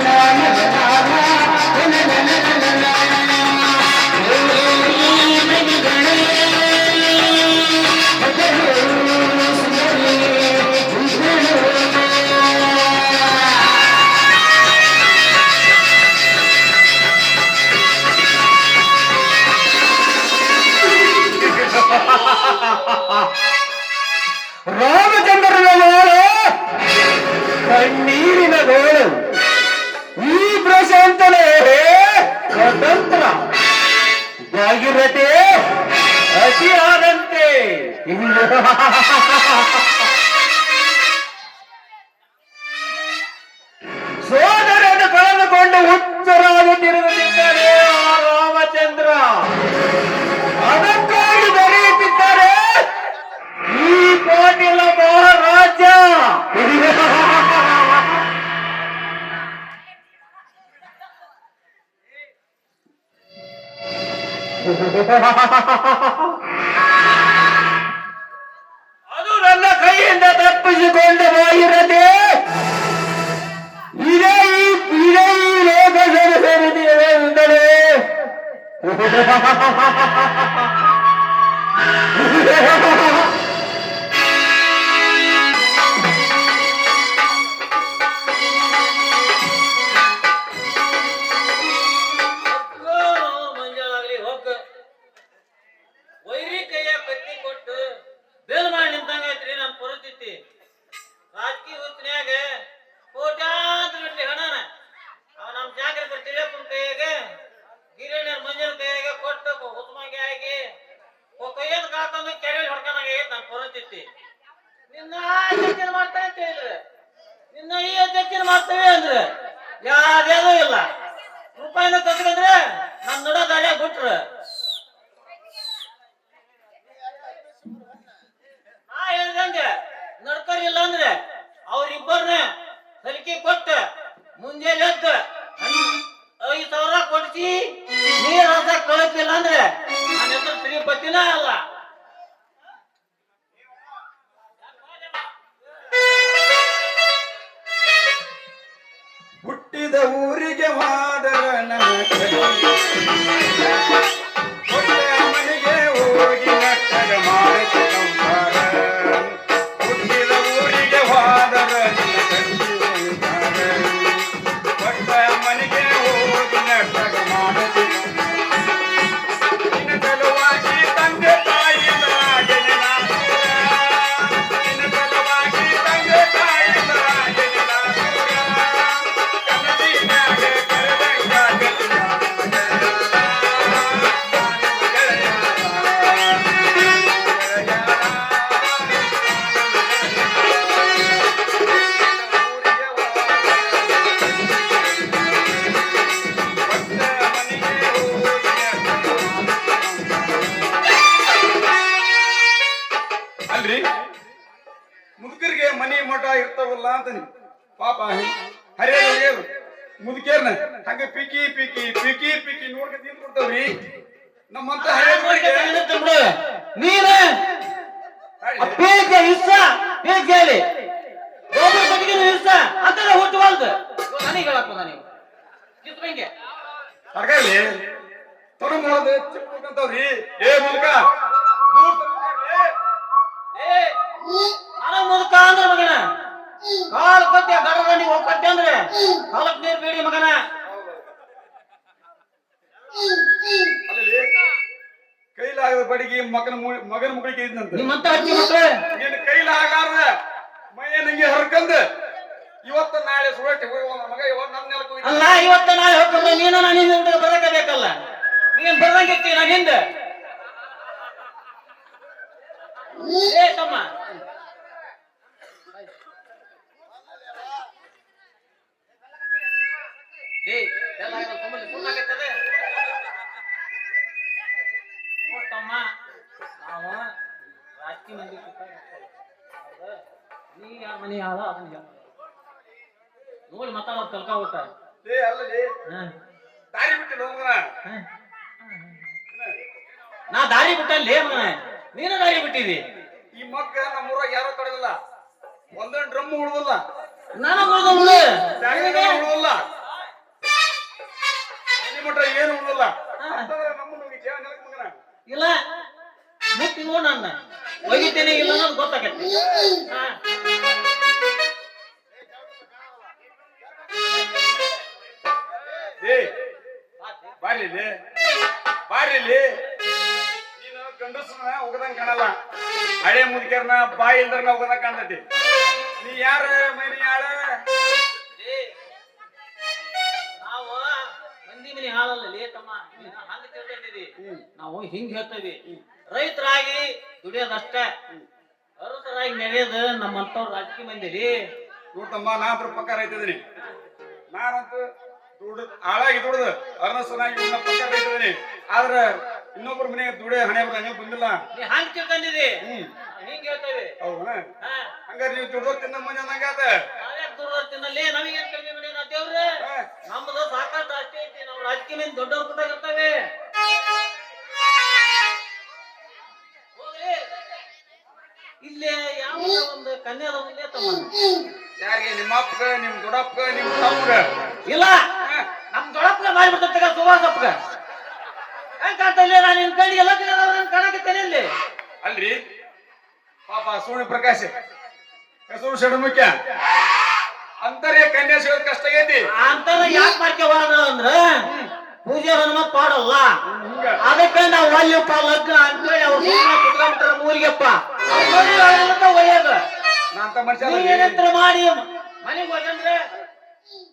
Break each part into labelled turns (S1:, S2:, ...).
S1: na na na ಸೋದರನ್ನು ಕಳೆದುಕೊಂಡು ಹುಚ್ಚರಾಗಿ ತಿರುಗುತ್ತಿದ್ದಾನೆ ಆ ರಾಮಚಂದ್ರ ಅದಕ್ಕಾಗಿ ಬರೆಯುತ್ತಿದ್ದಾರೆ ಈ ಪಾಟೀಲ ಮಹಾರಾಜ ಅದು ತಪ್ಪಿಸಿಕೊಂಡು ಹೋಗಿರದೆ ಇದೇ ಈ ಇದೇ ಈ ಲೋಕದ ಸೇರಿದೆಯೇ ಎಂದರೆ
S2: ಮಂಜಾಗಲಿ ಮಾಡ್ತೇವೆ ಅಂದ್ರೆ? ಯಾರ್ಯಾರು ಇಲ್ಲ. ರೂಪಾಯಿನ ತಗೊಂಡ್ರೆ ನಮ್ ನಡ ದಾಳಿಯಾಗ ಬಿಟ್ರು. ನಾ ಹೇಳ್ದಂಗೆ ನಡ್ಕರಿಲ್ಲ ಅಂದ್ರೆ ಅವ್ರಿಬ್ಬರನ್ನ ಸಲಿಕೆ ಕೊಟ್ಟ ಮುಂದೆ ಎದ್ದು ಐದು ಸಾವಿರ ಕೊಡಿಸಿ ನೀರ್ ಕಳಿಸಿಲ್ಲ ಅಂದ್ರೆ ನನ್ನ ಹೆಸರು ತಿರುಪತಿನ ಅಲ್ಲ?
S3: ಅಲ್ರಿ? ಮುದುಕರಿಗೆ ಮನಿ ಮಠ ಇರ್ತಾವಲ್ಲ ಅಂತಾನೆ. ಪಾಪ ಹರಿಯಾದ ಮುದುಕೇರ್ನ ಹಂಗ ಪಿಕಿ ಪಿಕಿ ಪಿಕಿ ಪಿಕಿ ನೋಡ್ಕ ತಿಂದ್ ಕೊಡ್ತಾವ್ರಿ ನಮ್ಮಂತ
S2: ನೀನು? ಪೀಕ ಇಷ್ಟ ಪೀಕ ಹೇಳಿ ಒಬ್ಬರ ಬದುಕಿನ ಇಷ್ಟ ನನಗೆ ಹೇಳಪ್ಪ ನನಗೆ ಕಿತ್ಬಂಗೆ
S3: ತರಕಾರಿ. ತೊಡ ಮಾಡೋದು ಚಿಕ್ಕಂತವ್ರಿ ಏ ಮುದುಕ ದೂರ.
S2: ಏ ನನಗ್ ಮುದುಕ ಅಂದ್ರೆ ಮಗನ. ಕಾಲ್ ಕಟ್ಟಿ ಗಡಗಂಡಿ ಹೋಗ್ಕಟ್ಟೆ ಅಂದ್ರೆ ಕಾಲಕ್ ನೀರ್ ಬೇಡಿ ಮಗನ.
S3: ಕೈಲಾಗದ ಬಡಿಗೆ ಮಗನ ಮಗನ ಮುಗಳಿಗೆ ಇದ್ನಂತ
S2: ನಿಮ್ಮಂತ ಹಚ್ಚಿ ಮಕ್ಳು
S3: ನಿನ್ನ ಕೈಲಾಗಾರ್ದ ಮೈಯ ನಂಗೆ ಹರ್ಕಂದ. ಇವತ್ತ ನಾಳೆ ಸುರಟ್ಟಿ ಹೋಗುವ ಮಗ ಇವತ್ತು ನನ್ನ ನೆಲಕ್ಕೆ
S2: ಅಲ್ಲ ಇವತ್ತ ನಾಳೆ ಹೋಗ್ತಂದ್ರೆ ನೀನು ನಾನು ಹಿಂದೆ ಬರಕ ಬೇಕಲ್ಲ ನೀನ್ ಬರ್ದಂಗಿರ್ತಿ ನಾನು ಹಿಂದೆ. ಏ ತಮ್ಮ. ಲೇ, ಎಲ್ಲ ಸುಮ್ಮನೆ ಸುಮ್ನಾಗೈತದೆ. ನೋಡ್ ತಮ್ಮ, ನಾವು ರಾಜಕೀಯ ಮಂದಿ? ನೀ ಯಾರ ಮನೆ ಆಳ ಅದನ್ನ ನೋಡಿ ಮಾತಾಡೋದು ಕಲ್ಕಾ ಹೋಗ್ತಾರೆ.
S3: ಲೇ ಅಲ್ಲಲ್ಲಿ ದಾರಿ ಬಿಟ್ಟಿಲ್ಲ ಹೋಗನ
S2: ನಾ ದಾರಿ ಬಿಟ್ಟಲ್ಲಿ ನೀನು ದಾರಿ ಬಿಟ್ಟಿದಿ?
S3: ಈ ಮಗ್ಗ ನಮ್ಮೂರಾಗ ಯಾರು ತಡೆದಿಲ್ಲ. ಒಂದೊಂದು ಡ್ರಮ್ ಉಳ್ದಲ್ಲ.
S2: ಉಳ್ದು.
S3: ಉಳ್ದಲ್ಲ. ಮಟ್ಟ ಏನು ಉಣ್ಣಲ್ಲ ಅಂತಂದ್ರೆ ನಮ್ಮನ್ನ ಹೋಗಿ ಜೀವ ಮಗನ.
S2: ಇಲ್ಲ. ಮುಟ್ಟಿ ನೋಡ್ ನನ್ನ. ಒಗಿತೀನಿ ಇಲ್ಲ ಅನ್ನೋದು ಗೊತ್ತಾಗತ್ತೆ. ಹಾ.
S3: ಏ ಬಾರಿ ಇಲ್ಲಿ ಬಾರಿ ಇಲ್ಲಿ ನೀನು ಗಂಡಸನ ಹೋಗದಂಗ ಕಾಣಲ್ಲ. ಹಳೆ ಮುದುಕರ್ನ ಬಾಯಿ ಇಲ್ದರ್ನ ಹೋಗದಂಗ್ ಕಾಣ್ತೈತಿ. ನೀ ಯಾರ ಮನಿ ಯಾಳ
S2: ನಾವು ಮಂದಿ ಮನಿ ಹಾಳಲ್ಲ ಲೇ ತಮ್ಮ. ಹಂಗ ತಿಳ್ಕೊಂಡಿದಿ ನಾವು ಹಿಂಗ್ ಹೇಳ್ತೇವಿ ರೈತರಾಗಿ ದುಡಿಯೋದಷ್ಟೇ ಅರಸರಾಗಿ ನಡೆಯೋದು ನಮ್ಮಂತವ್ರ ರಾಜಕೀಯ ಮಂದಿರಿ
S3: ನೋಡ್ತಮ್ಮ ನಾ ಅದ್ರ ಪಕ್ಕ ಇದೀನಿ. ನಾನಂತೂ ದುಡ್ದು ಹಾಳಾಗಿ ದುಡ್ದು ಅರ್ನಸನಾಗಿ ಪಕ್ಕ ಪಕ್ಕ ಇದೀನಿ. ಆದ್ರ ಇನ್ನೊಬ್ಬರ ಮನೆ ದುಡೆ ಹಣೆ ಬರ ನೀವು ಬಂದಿಲ್ಲ.
S2: ನೀ ಹಂಗ್ ತಿಳ್ಕೊಂಡಿದಿ? ಹಿಂಗ್ ಹೇಳ್ತೇವೆ.
S3: ಹೌದಾ? ಹಂಗಾರೆ ನೀವು ದುಡ್ದು ತಿನ್ನ ಮನೆ ಅಂದಂಗಾತ
S2: ನಾವ್ಯಾಕ್ ದುರ್ವರ್ತಿನಲ್ಲಿ ನಮಗೇನ್ ಕಡಿಮೆ ಮಾಡ್ಯಾನ ದೇವ್ರೆ. ನಮ್ದು ಸಾಕಷ್ಟು ಅಷ್ಟೇ ಐತಿ ನಾವು ರಾಜಕೀಯ ದೊಡ್ಡವ್ರ ಕೂಡ ಇರ್ತೇವೆ. ಇಲ್ಲೇ ಯಾವ ಒಂದು ಕನ್ಯಾದ ಮುಂದೆ ತಮ್ಮ.
S3: ಯಾರಿಗೆ? ನಿಮ್ಮ ಅಪ್ಪಗ ನಿಮ್ ದೊಡ್ಡಪ್ಪಗ ನಿಮ್ ತಮ್ಮಗ?
S2: ಇಲ್ಲ. ನಮ್ ದೊಡ್ಡಪ್ಪಗ ಮಾಡಿಬಿಡ್ತಕ್ಕ ಸುಭಾಷ್ ಹೆಂಗ್ ಕಾಣ್ತಲ್ಲ ನಾನು ನಿನ್ ಕಣ್ಣಿಗೆ ಎಲ್ಲ ನನ್ ಕಾಣಕತ್ತೇನೆ ಇಲ್ಲಿ
S3: ಅಲ್ರಿ? ಪಾಪ ಸೂರ್ಯ ಪ್ರಕಾಶ್. ಹೆಸರು ಮುಖ್ಯ. ಅಂತರ್ಯ ಕನ್ಯಾ ಸಿಗೋದ್ ಕಷ್ಟ ಆಗೈತಿ.
S2: ಅಂತಾರ ಯಾಕೆ ಮಾಡ್ಕೇವ ಅಂದ್ರ? ಪೂಜೆ ಹನುಮ ಪಾಡಲ್ಲ. ಅದಕ್ಕೆ ನಾವು ಒಯ್ಯಪ್ಪ ಲಗ್ನ ಅಂತೇಳಿ ಅವ್ರು ಸುಮ್ಮನೆ ಕುತ್ಕೊಂಡ್ಬಿಟ್ರ ಮೂರಿಗೆಪ್ಪ. ಒಳ್ಳೆಯದು
S3: ನಾ ಅಂತ ಮನುಷ್ಯ ಅಲ್ಲ ರೀ.
S2: ನೀವೇನಂತ್ರ ಮಾಡಿ ಮನೆಗೆ ಹೋಗಂದ್ರೆ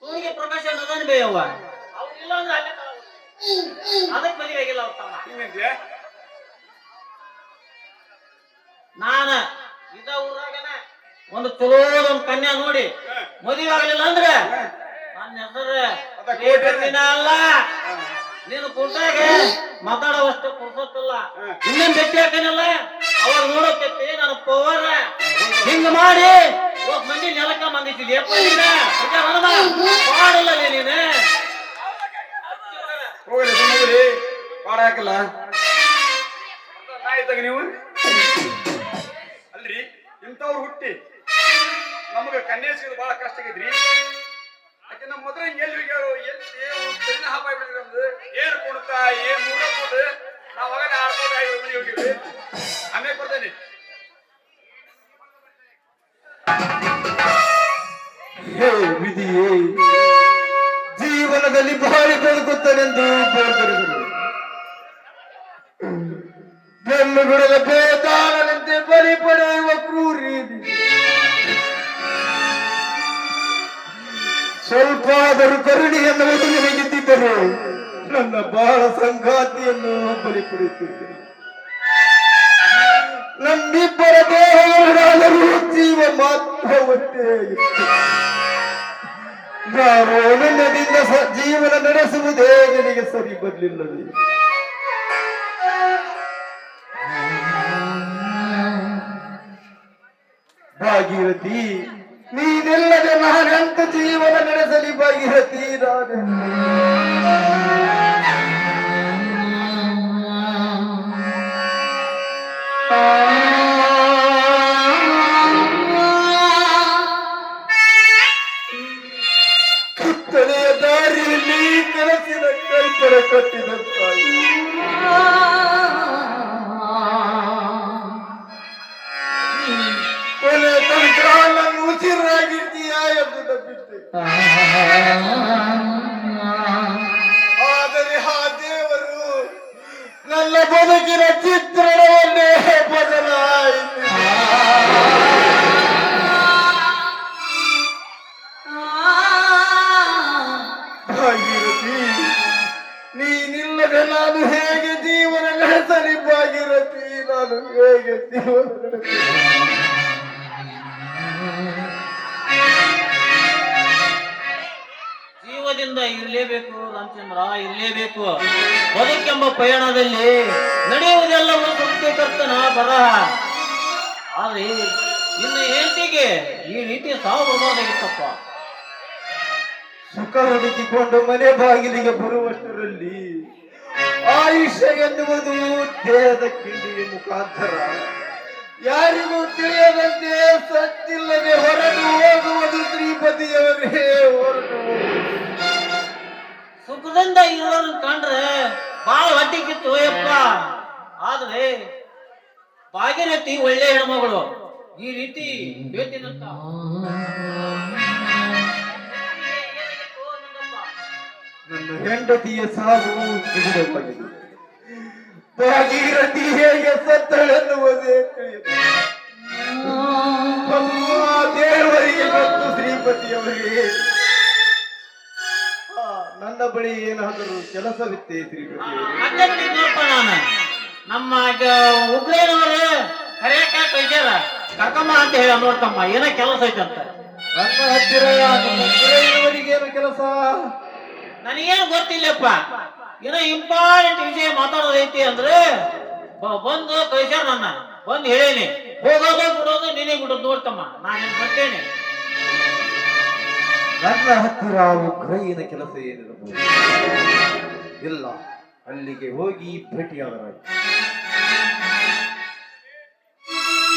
S2: ಸೂರ್ಯ ಪ್ರಕಾಶ ಅನ್ನೋದನ್ ಬೇಯವ್ವ ಅವ್ರು ಇಲ್ಲ ಅಂದ್ರೆ ಅಲ್ಲೇ. ಅದಕ್ಕೆ ಮದುವೆ ಆಗಿಲ್ಲ ಅವ್ರ ತಮ್ಮ. ನಾನ ಇದ ಊರಾಗನ ಒಂದು ಚಲೋ ಒಂದು ಕನ್ಯಾ ನೋಡಿ. ಮದುವೆ ಆಗ್ಲಿಲ್ಲ ಅಂದ್ರೆ ನನ್ನ ಹೆಸರು ಅಲ್ಲ. ನೀನು ಕುಂಟಾಗೆ ಮಾತಾಡೋವಷ್ಟು ಪುರ್ಸತ್ತಿಲ್ಲ. ಇನ್ನೇನ್ ಭೇಟಿ ಹಾಕನಲ್ಲ? ಅವಾಗ ನೋಡೋಕೈತಿ ನನ್ನ ಪವರ್. ಹಿಂಗ ಮಾಡಿ ಒಬ್ಬ ಮಂದಿ ನೆಲಕ್ಕ ನೀನ? ಮಾಡಲ್ಲ ನೀನು
S3: ಹೋಗ್ಲಿ ಸುಮ್ಮನೆ ಹಾಕಲ್ಲ? ನೀವು? ಅಲ್ರಿ ಇಂಥವ್ರು ಹುಟ್ಟಿ ನಮಗ ಕನ್ಯಾ ಸಿಗೋದು ಬಹಳ ಕಷ್ಟ ಆಗೈತ್ರಿ. ಯಾಕೆ ನಮ್ಮ ಮೊದಲ ಎಲ್ಲಿ ಹೋಗ್ಯಾರು ಎಲ್ಲಿ ಹಾಪ ಆಗ್ಬಿಟ್ಟಿದೆ ನಮ್ದು? ಏನು ಕೊಡ್ತಾ ಏನ್ ಮೂಡ ಕೊಡು ನಾವ್ ಅವಾಗ ಆಡ್ಕೊಂಡು ಐದು ಮನೆ ಹೋಗಿವಿ ಆಮೇಲೆ ಕೊಡ್ತೇನೆ
S1: ವಿಧಿಯೇ ಜೀವನದಲ್ಲಿ ಬಾಳಿ ಬದುಕುತ್ತಾನೆಂದು ಬೋಧರಿದರು ಬೆನ್ನು ಬಿಡದ ಬೇತಾಳನಂತೆ ಬಲಿ ಪಡೆಯುವ ಕ್ರೂರಿ. ಸ್ವಲ್ಪ ಆದರೂ ಕರುಣಿಯನ್ನು ಎನ್ನುವುದು ನಿನಗಿದ್ದಿದ್ದರೆ ನನ್ನ ಬಹಳ ಸಂಗಾತಿಯನ್ನು ಬಲಿ ಪಡೆಯುತ್ತಿದ್ದರು ನಮ್ಮಿಬ್ಬರ ದೇಹಗಳಾದರೂ ಜೀವ ಮಾತ್ರ ಇತ್ತು. ನಾನು ನನ್ನದಿಂದ ಜೀವನ ನಡೆಸುವುದೇ ನನಗೆ ಸರಿ ಬರಲಿಲ್ಲವೇ ಭಾಗೀರಥಿ ನೀನಿಲ್ಲದೆ ನಾನೆಂತ ಜೀವನ ನಡೆಸಲಿ ಭಾಗಿರತಿ ನಾನು ಚಿತ್ರಣವನ್ನೇ ಬದಲಾಯಿತು. ಭಾಗಿರತಿ ನೀನಿಲ್ಲದೆ ನಾನು ಹೇಗೆ ಜೀವನ ನಡೆಸಲಿ ಭಾಗಿರತಿ ನಾನು ಹೇಗೆ ಜೀವನ ನಡೆಸಲಿ?
S2: ಇರಲೇಬೇಕು ರಾಮಚಂದ್ರ, ಇರಲೇಬೇಕು. ಬದುಕೆಂಬ ಪಯಣದಲ್ಲಿ ನಡೆಯುವುದೆಲ್ಲವೂ ಕರ್ತನ ಬರಹ. ಆದ್ರೆ, ಇನ್ನು ಹೆಂಡತಿಗೆ ಈ ರೀತಿ ಸಾವು ಬರಬಾರ್ದಾಗಿತ್ತಪ್ಪ.
S1: ಸುಖ ಹುಡುಕಿಕೊಂಡು ಮನೆ ಬಾಗಿಲಿಗೆ ಬರುವಷ್ಟರಲ್ಲಿ ಆಯುಷ್ಯ ಎನ್ನುವುದು ದೇಹದ ಕಿಂಡಿಯ ಮುಖಾಂತರ. ಯಾರಿಗೂ ತಿಳಿಯದಂತೆ ಸತ್ತಿಲ್ಲದೆ ಹೊರಟು ಹೋಗುವುದು ಶ್ರೀಪತಿಯವರೇ ಹೊರಟು.
S2: ಸುಖದಿಂದ ಇರೋರು ಕಂಡ್ರೆ ಬಾಳ ಹೊಟ್ಟಿ ಕಿತ್ತು, ಯಪ್ಪ. ಆದ್ರೆ ಬಾಗಿನತ್ತಿ ಒಳ್ಳೆ ಹೆಣ್ಮಗಳು. ಈ ರೀತಿ ಹೇಳ್ತೀನಂತ
S1: ನನ್ನ ಹೆಂಡತಿಯ ಸಾವು ನಿಗದಿತವಾಗಿದೆ ಭಾಗೀರಥಿ ಹೇಗೆ ಸತ್ತಳೆನ್ನುವುದೇ ತಿಳಿಯುತ್ತೆ ದೇವರಿಗೆ ಮತ್ತು ಶ್ರೀಪತಿಯವರಿಗೆ ನನ್ನ ಬಳಿ ಏನಾದರೂ ಕೆಲಸವಿತ್ತೆ ಶ್ರೀಪತಿಯವರೇ
S2: ಮತ್ತೆ ನೋಡಪ್ಪ ನಾನು? ನಮ್ಮ ಹುಬ್ಳಿನವರು ಕರೆಯಕ್ಕ ಕೈಸ್ಯಾರ ಕರ್ಕಮ್ಮ ಅಂತ ಹೇಳ ನೋಡ್ತಮ್ಮ ಏನೋ ಕೆಲಸ ಐತಂತ
S1: ನನ್ನ ಹತ್ತಿರ ನಿಮ್ಮ ಗೆಳೆಯನವರಿಗೇನು ಕೆಲಸ?
S2: ನನಗೇನು ಗೊತ್ತಿಲ್ಲಪ್ಪ. ಏನೋ ಇಂಪಾರ್ಟೆಂಟ್ ವಿಷಯ ಮಾತಾಡೋದೈತಿ ಅಂದ್ರೆ ಬಂದು ಕಳಿಸ್ಯಾರ ನನ್ನ. ಬಂದು ಹೇಳೇನಿ. ಹೋಗೋದು ಬಿಡೋದು ನೀನೇ ಬಿಡೋದು ನೋಡ್ತಮ್ಮ. ನಾನು ಬರ್ತೇನೆ
S1: ನನ್ನ ಹತ್ತಿರ ಉಗ್ರಯ್ಯನ ಕೆಲಸ ಏನಿರಬಹುದು? ಇಲ್ಲ. ಅಲ್ಲಿಗೆ ಹೋಗಿ ಭೇಟಿಯಾದರಾಯ್ತು.